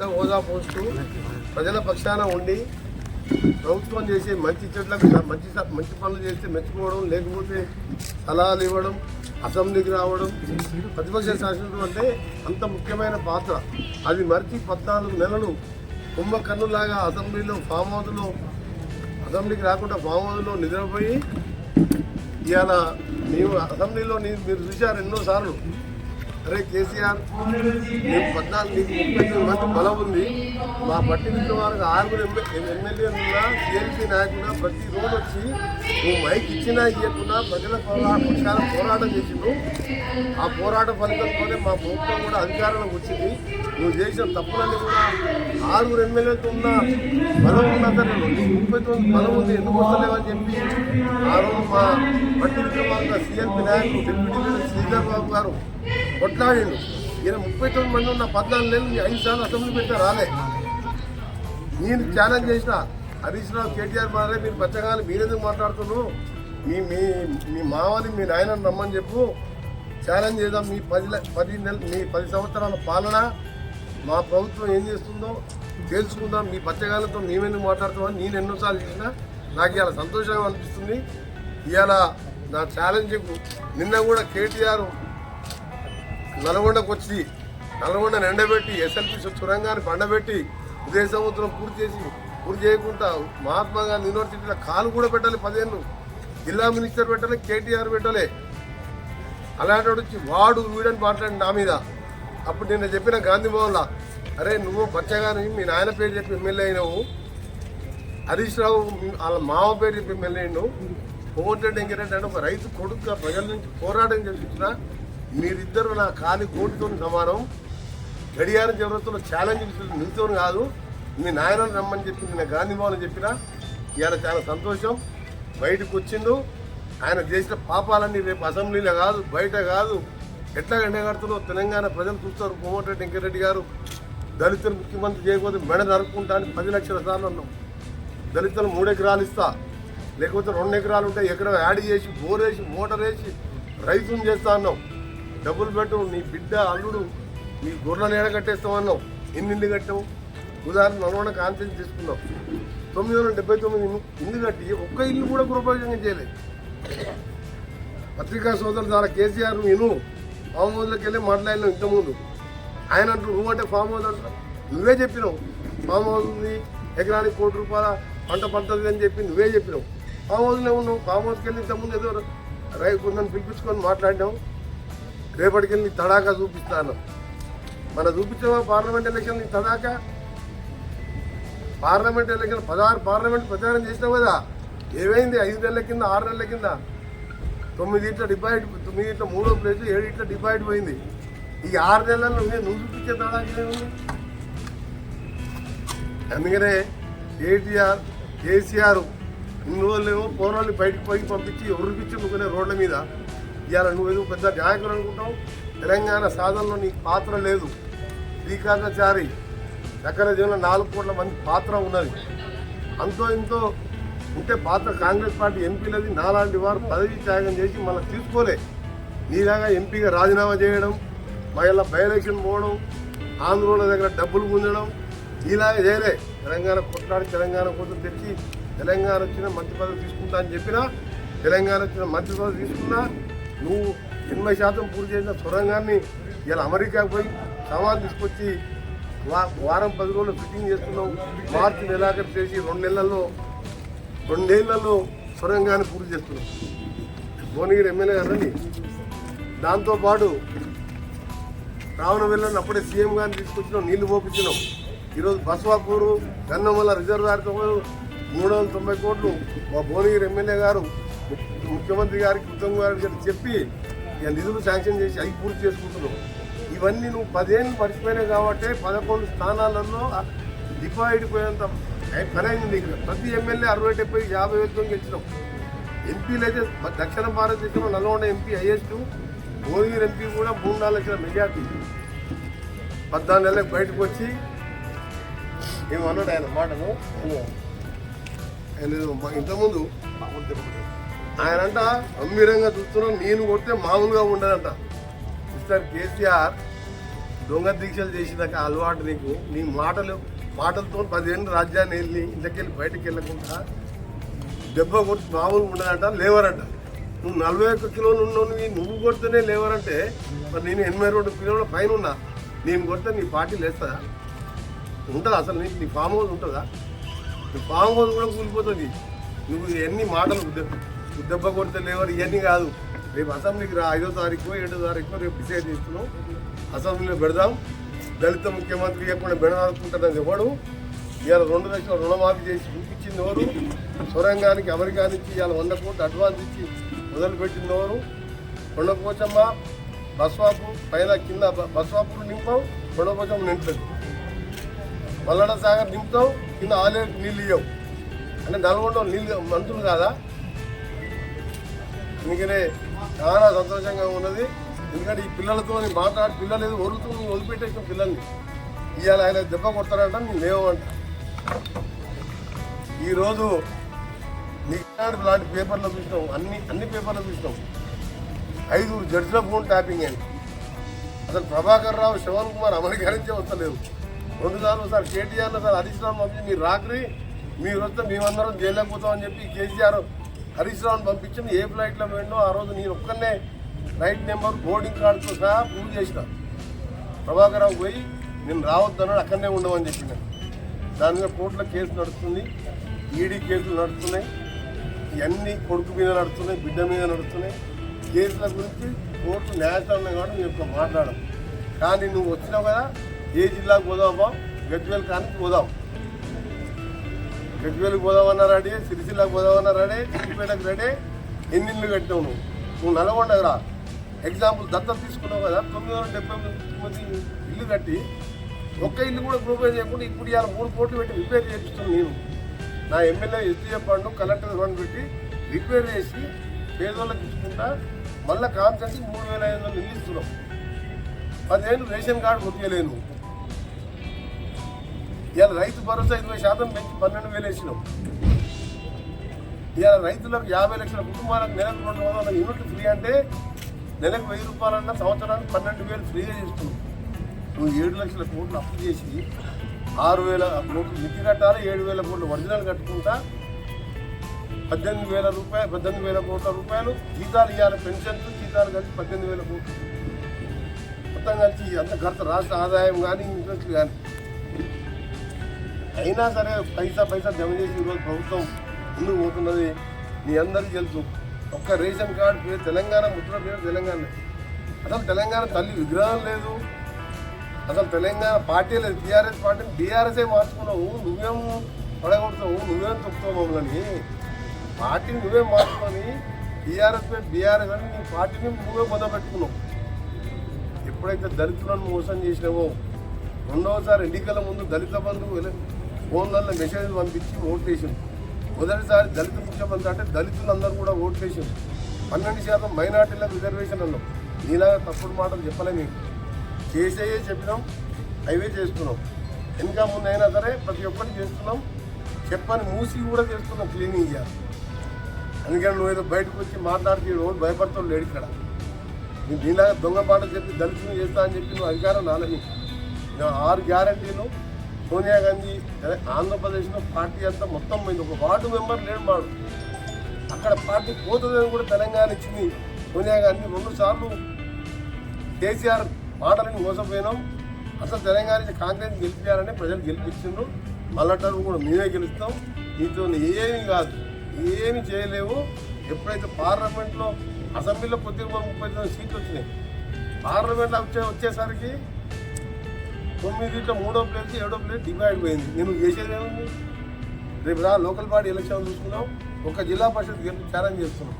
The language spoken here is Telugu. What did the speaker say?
పెద్ద హోదా పోస్తూ ప్రజల పక్షాన ఉండి ప్రభుత్వం చేసే మంచి చెట్లకు మంచి మంచి పనులు చేస్తే మెచ్చుకోవడం లేకపోతే సలహాలు ఇవ్వడం అసెంబ్లీకి రావడం ప్రతిపక్ష శాసనం అంటే అంత ముఖ్యమైన పాత్ర. అది మరిచి పద్నాలుగు నెలలు కుంభకర్ణులాగా అసెంబ్లీలో ఫామ్ హౌస్లో అసెంబ్లీకి రాకుండా ఫామ్ హౌస్లో నిద్రపోయి ఇవాళ మేము అసెంబ్లీలో మీరు చూశారు ఎన్నోసార్లు అరే కేసీఆర్ మేము పద్నాలుగు ముప్పై మంది బలం ఉంది. మా పట్టి నుంచి వారికి ఆరుగురు ఎమ్మెల్యేలు ఉన్నా సిఎల్పీ నాయకుడు ప్రతిరోజు వచ్చి నువ్వు మైక్ ఇచ్చినా ఇవ్వకుండా ప్రజల పోరా పక్షాల పోరాటం చేసిండు. ఆ పోరాట ఫలితంతోనే మా ప్రభుత్వం కూడా అధికారంలోకి వచ్చింది. నువ్వు చేసిన తప్పులన్నీ కూడా ఆరుగురు ఎమ్మెల్యేలతో ఉన్న బలం ఉన్నా సరే ముప్పై తొమ్మిది బలం ఉంది ఎందుకు వస్తలేవని చెప్పి ఆ రోజు మా పట్టి విక్రమార్క సిఎల్పీ నాయకుడు డిప్యూటీ లీడర్ శ్రీధర్ బాబు గారు కొట్లాడిండు ఈయన ముప్పై తొమ్మిది మంది ఉన్న పద్నాలుగు నెలలు ఐదు సార్లు అసెంబ్లీ పెట్టా రాలే. నేను ఛాలెంజ్ చేసిన హరీష్ రావు కేటీఆర్ మారే మీరు బచ్చగాలి మీరెందుకు మాట్లాడుతున్నాను మీ మీ మీ మావని మీ నాయనని రమ్మని చెప్పు. ఛాలెంజ్ చేద్దాం. మీ పది పది నెల మీ పది సంవత్సరాల పాలన మా ప్రభుత్వం ఏం చేస్తుందో తెలుసుకుందాం. మీ బచ్చగాలతో మేమెందుకు మాట్లాడుతామని నేను ఎన్నోసార్లు చేసినా నాకు ఇలా సంతోషంగా అనిపిస్తుంది. ఇవాళ నా ఛాలెంజ్ నిన్న కూడా కేటీఆర్ నల్గొండకు వచ్చి నల్గొండను ఎండబెట్టి ఎస్ఎల్పి చురంగాన్ని పండబెట్టి ఉదయ సముద్రం పూర్తి చేసి పూర్తి చేయకుండా మహాత్మా గాంధీ యూనివర్సిటీలో కాలు కూడా పెట్టాలి పదేళ్ళు జిల్లా మినిస్టర్ పెట్టాలి కేటీఆర్ పెట్టాలి. అలాంటి వాడు వచ్చి వాడు వీడని మాట్లాడి నా మీద. అప్పుడు నేను చెప్పిన గాంధీ భవన్లో అరే నువ్వు బచ్చగాని మీ నాయన పేరు చెప్పి ఎమ్మెల్యే అయినావు. హరీష్ రావు వాళ్ళ మామ పేరు చెప్పి ఎమ్మెల్యే అయినావు. కోమటిరెడ్డి వెంకరెడ్డి అంటే ఒక రైతు కొడుకుగా ప్రజల నుంచి పోరాటం చేసిన మీరిద్దరు నా కాలి కోటితో సమానం. గడియారం జరుగుతున్న ఛాలెంజ్ నిలుతోని కాదు. మీ నాయన రమ్మని చెప్పి నిన్న గాంధీ భవన్ చెప్పిన ఇవాళ చాలా సంతోషం. బయటకు వచ్చిండు. ఆయన చేసిన పాపాలన్నీ రేపు అసెంబ్లీలో కాదు బయట కాదు. ఎట్లా ఎండగడుతుందో తెలంగాణ ప్రజలు చూస్తారు. కోమటిరెడ్డి వెంకరెడ్డి గారు దళితులు ముఖ్యమంత్రి చేయకపోతే మెడ నరుక్కుంటా అని పది లక్షల సార్లు అన్నాం. దళితులు మూడు ఎకరాలు ఇస్తా. లేకపోతే రెండు ఎకరాలు ఉంటే ఎకరం యాడ్ చేసి బోర్ వేసి మోటార్ వేసి రైతుని చేస్తా అన్నాం. డబ్బులు పెట్టు నీ బిడ్డ అల్లుడు నీ గొర్రెలను ఏడ కట్టేస్తామన్నావు. ఎన్ని ఇల్లు కట్టావు? ఉదాహరణ నల్గొండ కాంతిని తీసుకున్నాం తొమ్మిది వందల డెబ్బై తొమ్మిది ఇల్లు- కట్టి ఒక్క ఇల్లు కూడా గృహోపయోగం చేయలేదు. పత్రికా సోదరుల ద్వారా కేసీఆర్ నేను ఫామ్ హౌస్లోకి వెళ్ళి మాట్లాడినావు ఇంతకుముందు. ఆయన అంటూ నువ్వు అంటే ఫామ్ హౌస్ అంటారు నువ్వే చెప్పినావు ఫామ్ హౌస్ ఉంది ఎకరానికి కోటి రూపాయల పంట పడుతుంది అని చెప్పి నువ్వే చెప్పినావు. ఫామ్ హౌస్లో ఉన్నావు ఫామ్ హౌస్కి వెళ్ళి ఇంతకుముందు ఏదో రైతు కొందరిని పిలిపించుకొని మాట్లాడినావు. రేపటికి నీ తడాకా చూపిస్తాను. మన చూపించావా పార్లమెంట్ ఎలక్షన్ నీ తడాకా? పార్లమెంట్ ఎలక్షన్ పదహారు పార్లమెంట్ ప్రచారం చేసినావు కదా? ఏమైంది? ఐదు నెలల కింద ఆరు నెలల కింద? తొమ్మిది ఇట్ల డిపాజిట్ తొమ్మిది ఇట్ల మూడో ప్లేస్ ఏడు ఇట్ల డిపాజిట్ పోయింది. ఈ ఆరు నెలల్లో నువ్వు చూపించే తడాకి అందుకనే కేటీఆర్ కేసీఆర్ ఇన్ని రోజులేమో పోరాళ్ళు బయటకు పోయి పంపించి ఉరిపించి నువ్వునే రోడ్ల మీద ఇవాళ నువ్వు ఏదో పెద్ద నాయకులు అనుకుంటావు తెలంగాణ సాధనలో నీకు పాత్ర లేదు. శ్రీకాంతాచారి చక్కెర జీవన నాలుగు కోట్ల మంది పాత్ర ఉన్నది. అంతో ఇంతో ఉంటే పాత్ర కాంగ్రెస్ పార్టీ ఎంపీలది. నాలాంటి వారు పదవి త్యాగం చేసి మళ్ళీ తీసుకోలే. నీలాగా ఎంపీగా రాజీనామా చేయడం మహిళ బై ఎలక్షన్ పోవడం ఆంధ్రోల దగ్గర డబ్బులు గుంజడం ఇలాగే చేయలే. తెలంగాణ కొట్లాడి తెలంగాణ కోసం తెచ్చి తెలంగాణ వచ్చిన మంత్రి పదవి తీసుకుంటా అని చెప్పినా తెలంగాణ వచ్చిన మంత్రి పదవి తీసుకున్నా నువ్వు ఎనభై శాతం పూర్తి చేసిన సొరంగాన్ని ఇలా అమెరికాకు పోయి సవాల్ తీసుకొచ్చి వా వారం పది రోజులు ఫిట్టింగ్ చేస్తున్నావు. మార్చి నెలాఖరు చేసి రెండు నెలల్లో రెండేళ్ళలో సొరంగాన్ని పూర్తి చేస్తున్నాం భువనగిరి ఎమ్మెల్యే గారండి దాంతోపాటు రావణ వెళ్ళని అప్పుడే సీఎం గారిని తీసుకొచ్చినాం నీళ్ళు పోపించినాం ఈరోజు బస్వాపూరు గన్నమల్ల రిజర్వాయర్తో మూడు వందల తొంభై కోట్లు మా భువనగిరి ఎమ్మెల్యే గారు ముఖ్యమంత్రి గారికి ఉత్తమ్ గారికి చెప్పి ఇక నిధులు శాంక్షన్ చేసి అవి పూర్తి చేసుకుంటున్నాం. ఇవన్నీ నువ్వు పదేళ్ళు మర్చిపోయినాయి కాబట్టి పదకొండు స్థానాలలో డిపాయిడ్ పోయేంత పని అయింది నీకు. ప్రతి ఎమ్మెల్యే అరవై డెబ్బై యాభై వేలతో గెలిచినాం. ఎంపీలు అయితే దక్షిణ భారతదేశంలో Nalgonda MP highest Bhuvanagiri MP కూడా మూడు నాలుగు లక్షల మెజార్టీ. పద్నాలుగు నెలలకు బయటకు వచ్చి ఏమన్నాడు ఆయన మాటను? ఆయన ఇంతకుముందు ఆయనంట గంభీరంగా చూస్తున్నాం నేను కొడితే మామూలుగా ఉండదంట. మిస్టర్ కేసీఆర్ దొంగ దీక్షలు చేసిన అలవాటు నీకు. నీ మాటలు మాటలతో పదిహేను రాజ్యాన్ని వెళ్ళి ఇంట్లోకెళ్ళి బయటకు వెళ్ళకుండా దెబ్బ కొట్టి మామూలు ఉండదంట లేవరంట. నువ్వు నలభై ఒక్క కిలోలు ఉన్నవి నువ్వు కొడితేనే లేవరంటే మరి నేను ఎనభై రెండు కిలోల పైన ఉన్నా. నేను కొడితే నీ పార్టీ లేస్తుందా ఉంటుందా అసలు నీకు? నీ ఫామ్ హౌస్ ఉంటుందా? నీ ఫామ్ హౌస్ కూడా కూలిపోతుంది. నువ్వు ఎన్ని మాటలు దె- దెబ్బ కొడితే లేవరు ఇవన్నీ కాదు. రేపు అసెంబ్లీకి రా ఐదో తారీఖు ఏడో తారీఖు రేపు డిసైడ్ చేస్తున్నాం. అసెంబ్లీలో పెడదాం. దళిత ముఖ్యమంత్రి లేకుండా బెడదాడుకుంటుందని ఎవడు? ఇవాళ రెండు లక్షల రుణమాఫీ చేసి చూపించింది ఎవరు? సొరంగానికి అమెరికా నుంచి ఇవాళ వంద కోట్లు అడ్వాన్స్ ఇచ్చి మొదలుపెట్టింది ఎవరు? కొండపోచమ్మ బస్వాపు పైన కింద బస్వాపులు నింపాం కొండపోచమ్మ నింపుతుంది మల్లడ సాగర్ నింపుతాం కింద ఆలేరు నీళ్ళు ఇవ్వవు అంటే నల్గొండ నీళ్ళు మంత్రులు కాదా? అందుకనే చాలా సంతోషంగా ఉన్నది. ఎందుకంటే ఈ పిల్లలతో మాట్లాడి పిల్లలు ఏదో వదులుతూ నేను వదిలిపెట్టేసిన పిల్లల్ని. ఇవాళ ఆయన దెబ్బ కొడతారంట నేను లేవంట. ఈరోజు నీకు లాంటి పేపర్లో చూసినాం. అన్ని అన్ని పేపర్లో చూసినాం. ఐదు జడ్జిల ఫోన్ ట్యాపింగ్ అండి. అసలు ప్రభాకర్ రావు శివన్ కుమార్ అమెరికా నుంచే వస్తలేదు రెండు సార్లు సార్ కేటీఆర్లో సార్ హరీష్ రావు పంపించి మీరు రాత్రి మీరు వస్తే మేమందరం జైల్లోకి పోతామని చెప్పి కేసీఆర్ హరీష్ రావుని ఏ ఫ్లైట్లో పోయిండో ఆ రోజు నేను ఒక్కనే రైట్ నెంబర్ బోర్డింగ్ కార్డుతో సహా ప్రూవ్ చేసిన. ప్రభాకర్ రావు పోయి నేను రావద్దన్నాడు అక్కడనే ఉండమని చెప్పిన దాని మీద కోర్టులో కేసు నడుస్తుంది ఈడీ కేసులు నడుస్తున్నాయి ఇవన్నీ కొడుకు మీద నడుస్తున్నాయి బిడ్డ మీద నడుస్తున్నాయి. కేసుల గురించి కోర్టు న్యాయస్థానం కాబట్టి నేను ఇప్పుడు మాట్లాడడం కానీ నువ్వు వచ్చినావు కదా ఏ జిల్లాకు పోదామా గజ్వేల్ కానీ పోదాం. గజ్వేలకు పోదామన్నా రెడీ సిరిసిల్లాకు పోదామన్నా రెడీ సిద్దిపేటకు రెడీ. ఎన్ని ఇల్లు కట్టావు నువ్వు? నువ్వు నల్గొండకు రా ఎగ్జాంపుల్ దత్తం తీసుకున్నావు కదా తొమ్మిది వందల డెబ్బై మంది ఇల్లు కట్టి ఒక్క ఇల్లు కూడా గ్రూపే చేయకుండా ఇప్పుడు ఇవాళ మూడు కోట్లు పెట్టి రిపేర్ చేపిస్తున్నాను నేను నా MLA STF fund collector fund పెట్టి రిపేర్ చేసి పేదోళ్ళకి ఇచ్చుకుంటా మళ్ళీ కాన్సెన్సీ మూడు వేల ఐదు వందలు ఇల్లు పదిహేను రేషన్ కార్డు కొట్టలేను ఇవాళ రైతు భరోసా ఇరవై శాతం పెంచి పన్నెండు వేలు వేసినాం. ఇవాళ రైతులకు యాభై లక్షల కుటుంబాలకు నెలకు రెండు వందల యూనిట్లు ఫ్రీ అంటే నెలకు వెయ్యి రూపాయలన్నా సంవత్సరానికి పన్నెండు వేలు ఫ్రీగా చేస్తున్నాం. నువ్వు ఏడు లక్షల కోట్లు అప్పు చేసి ఆరు వేల కోట్లు మితి కట్టాలి ఏడు వేల కోట్లు ఒరిజినల్ కట్టుకుంటా పద్దెనిమిది వేల రూపాయలు పద్దెనిమిది వేల కోట్ల రూపాయలు జీతాలు ఇవ్వాలి పెన్షన్స్ జీతాలు కలిసి పద్దెనిమిది వేల కోట్లు. మొత్తం కలిసి అంత గత రాష్ట్ర ఆదాయం కానీ ఇంట్రెస్ట్ కానీ అయినా సరే పైసా పైసా జమ చేసి ఈరోజు ప్రభుత్వం ముందుకు పోతున్నది. మీ అందరికీ తెలుసు. ఒక్క రేషన్ కార్డు పేరు తెలంగాణ ముద్ర పేరు తెలంగాణ. అసలు తెలంగాణ తల్లి విగ్రహం లేదు. అసలు తెలంగాణ పార్టీ లేదు. టీఆర్ఎస్ పార్టీని టీఆర్ఎస్ఏ మార్చుకున్నావు. నువ్వేం పడగొడతావు? నువ్వేం తొక్కుతావు మమ్మల్ని? పార్టీని నువ్వే మార్చుకొని టీఆర్ఎస్ బీఆర్ఎస్ అని నీ పార్టీని నువ్వే మొదలుపెట్టుకున్నావు ఎప్పుడైతే దళితులను మోసం చేసినావో రెండవసారి ఎన్నికల ముందు దళిత బంధువు ఫోన్లలో మెసేజ్ పంపించి ఓటు వేసింది మొదటిసారి దళిత ముఖ్యమంత్రి అంటే దళితులందరూ కూడా ఓటు వేసింది పన్నెండు శాతం మైనార్టీల రిజర్వేషన్ అన్నాం నీలాగా తప్పుడు మాటలు చెప్పలే మీకు చేసేయే చెప్పినాం అవే చేస్తున్నాం. ఇంకా ముందైనా సరే ప్రతి ఒక్కరిని చేస్తున్నాం. చెప్పని మూసి కూడా చేస్తున్నాం క్లీనింగ్ చేయాలి అందుకని నువ్వు ఏదో బయటకు వచ్చి మాట్లాడితే రోజు భయపడతావు లేడు ఇక్కడ. నేను దీనిలాగా దొంగ పాట చెప్పి దళితులు చేస్తా అని చెప్పి నువ్వు అధికారం నాలని ఆరు గ్యారంటీలు సోనియా గాంధీ అదే ఆంధ్రప్రదేశ్లో పార్టీ అంతా మొత్తం పోయింది. ఒక వార్డు మెంబర్ లేడు వాడు అక్కడ పార్టీ పోతుందని కూడా తెలంగాణ ఇచ్చింది సోనియా గాంధీ. రెండు సార్లు కేసీఆర్ మాటలను మోసపోయినాం. అసలు తెలంగాణ నుంచి కాంగ్రెస్ గెలిపించాలని ప్రజలు గెలిపించిండ్రు. మళ్ళీ కూడా మేమే గెలుస్తాం. దీంతో ఏమీ కాదు. ఏమి చేయలేవు. ఎప్పుడైతే పార్లమెంట్లో అసెంబ్లీలో కొద్దిగా ముప్పై సీట్లు వచ్చినాయి. పార్లమెంట్లో వచ్చే వచ్చేసరికి తొమ్మిదిట్లో మూడో ప్లేస్ ఏడో ప్లేస్ డివైడ్ పోయింది నేను చేసేది ఏముంది? రేపు రా లోకల్ బాడీ ఎలక్షన్ చూసుకున్నాం ఒక జిల్లా పరిషత్ గెలిపి ఛాలెంజ్ చేస్తున్నాం.